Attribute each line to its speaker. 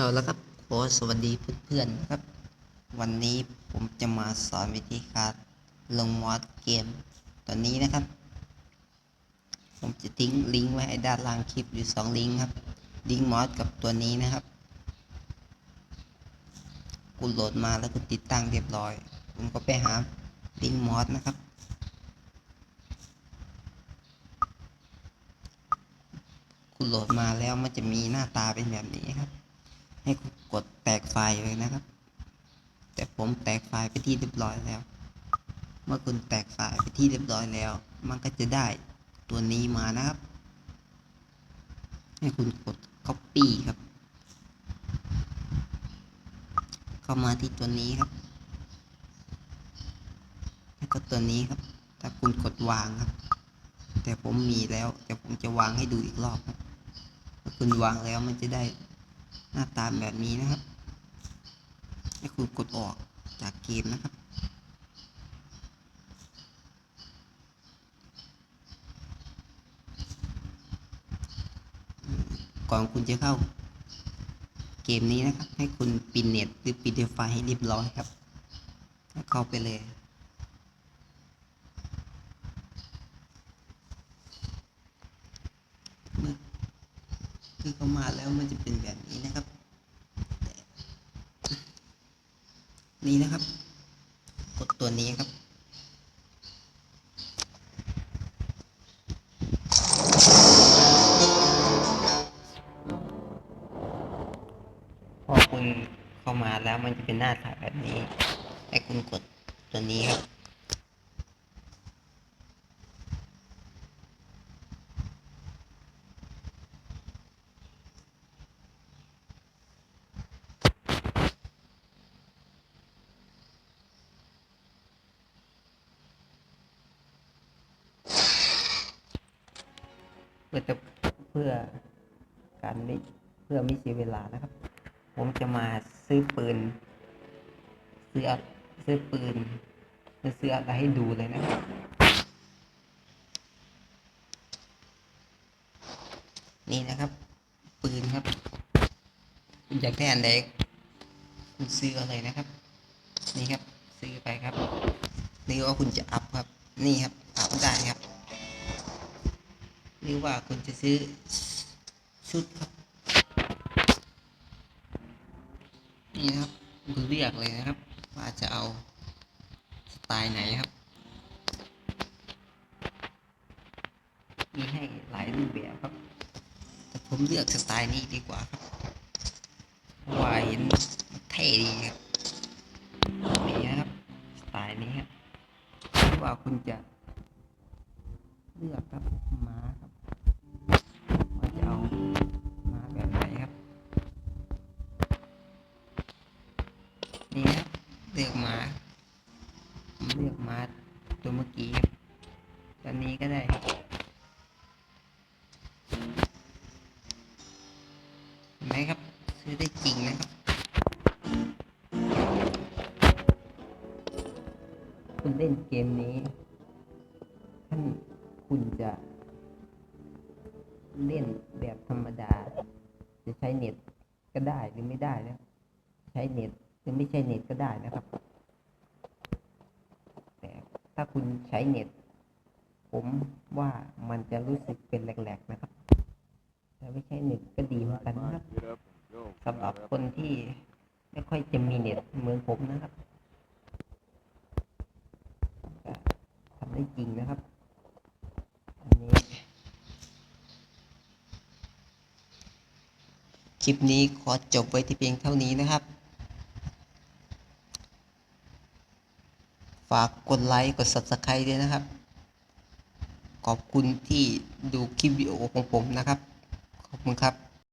Speaker 1: เอาแล้วครับขอสวัสดีเพื่อนๆนครับ วันนี้ผมจะมาสอนวิธีการลงมอดเกมตัวนี้นะครับ ผมจะทิ้งลิงก์ไว้ให้ด้านล่างคลิปอยู่สองลิงก์ครับลิงก์มอดกับตัวนี้นะครับคุณโหลดมาแล้วก็ติดตั้งเรียบร้อยผมก็ไปหาลิงก์มอดนะครับ คุณโหลดมาแล้วมันจะมีหน้าตาเป็นแบบนี้ครับ ให้กดแตกไฟล์เลยนะครับ แต่ผมแตกไฟล์ไปที่เรียบร้อยแล้ว เมื่อคุณแตกไฟล์ไปที่เรียบร้อยแล้ว มันก็จะได้ตัวนี้มานะครับ ให้คุณกด copy ครับ เข้ามาที่ตัวนี้ครับแล้วก็ตัวนี้ครับ ถ้าคุณกดวางครับ แต่ผมมีแล้วแต่ผมจะวางให้ดูอีกรอบครับ ถ้าคุณวางแล้วมันจะได้ หน้าตาแบบนี้นะครับ ให้คุณกดออกจากเกมนะครับ ก่อนคุณจะเข้าเกมนี้นะครับ ให้คุณปิดเน็ตหรือปิดไฟให้เรียบร้อยครับแล้วเข้าไปเลย เมื่อ คือเข้ามาแล้วมันจะเป็นแบบนี้นะครับ นี่นะครับ กดตัวนี้ครับพอคุณเข้ามาแล้วมันจะเป็นหน้าตาแบบนี้ให้คุณกดตัวนี้ครับ พื่อจะเพื่อการไม่เพื่อไม่เสียเวลานะครับ ผมจะมาซื้อปืน ซื้อซื้อปืนจะซื้ออะไรให้ดูเลยนะครับนี่นะครับ ปืนครับคุณอยากได้อันใดคุณซื้ออะไรนะครับ นี่ครับ ซื้อไปครับหรือว่าคุณจะอัพครับ นี่ครับอัพได้ครับ หรือว่าคุณจะซื้อชุดครับนี่ครับคุณเลือกเลยนะครับ ว่าจะเอาสไตล์ไหนครับ มีให้หลายรูปแบบครับ แต่ผมเลือกสไตล์นี้ดีกว่าครับว่าเห็นมันเท่ดีครับนี่ครับสไตล์นี้ครับหรือว่าคุณจะเลือกครับม้าครับ เลือกมาผมเลือกมาตัวเมื่อกี้ตัวนี้ก็ได้เห็นไหมครับ ซื้อได้จริงนะครับคุณเล่นเกมนี้ ท่านคุณจะเล่นแบบธรรมดา จะใช้เน็ตก็ได้หรือไม่ได้นะ ใช้เน็ต หรือไม่ใช้เน็ตก็ได้นะครับ แต่ถ้าคุณใช้เน็ต ผมว่ามันจะรู้สึกเป็นแหลกๆนะครับแต่ไม่ใช้เน็ตก็ดีเหมือนกันนะครับสำหรับคนที่ไม่ค่อยจะมีเน็ตเหมือนผมนะครับทำได้จริงนะครับ อันนี้ คลิปนี้ขอจบไว้ที่เพียงเท่านี้นะครับ ฝากกดไลค์กด Subscribe ด้วยนะครับ ขอบคุณที่ดูคลิปวิดีโอของผมนะครับ ขอบคุณครับ